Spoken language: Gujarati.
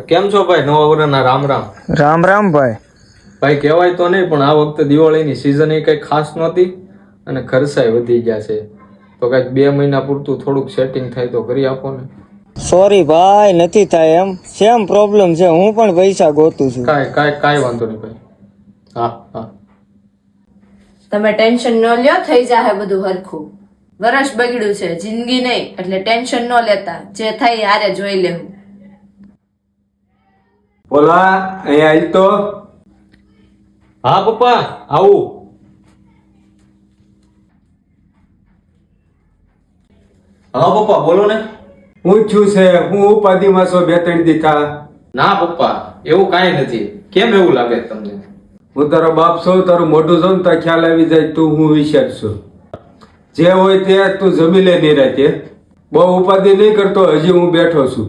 કેમ છો ભાઈ? નવા વર્ષના રામ રામ. રામ રામ ભાઈ. ભાઈ કહેવાય તો નહીં પણ આ વખતે દિવાળીની સિઝન એ કંઈ ખાસ નહોતી અને ખર્ચાય વધી ગયા છે. તો કંઈક બે મહિના પૂરતું થોડુંક સેટિંગ થાય તો કરી આપો ને. સોરી ભાઈ નથી થાય એમ. સેમ પ્રોબ્લેમ છે. હું પણ પૈસા ગોતું છું. કાંઈ કાંઈ કાંઈ વાંધો નહીં ભાઈ. હા હા. તમે ટેન્શન ન લ્યો થઈ જાહે બધું હરખું. વરસ બગડ્યું છે જિંદગી નહીં એટલે ટેન્શન ન લેતા. જે થાય હારે જોઈ લેવું. બોલા અહીંયા આજ તો. હા પપ્પા આવું. હા પપ્પા બોલો ને. હું છું છે હું ઉપાધિમાં છો બે ત્રણ દી થા ના પપ્પા એવું કાંઈ નથી. કેમ એવું લાગે તમને? હું તારો બાપ છું તારું મોઢું જોઉં ને તો ખ્યાલ આવી જાય તું હું વિચાર છું. જે હોય તે તું જમી લે નિરાતે બહુ ઉપાધિ નહીં કરતો હજી હું બેઠો છું.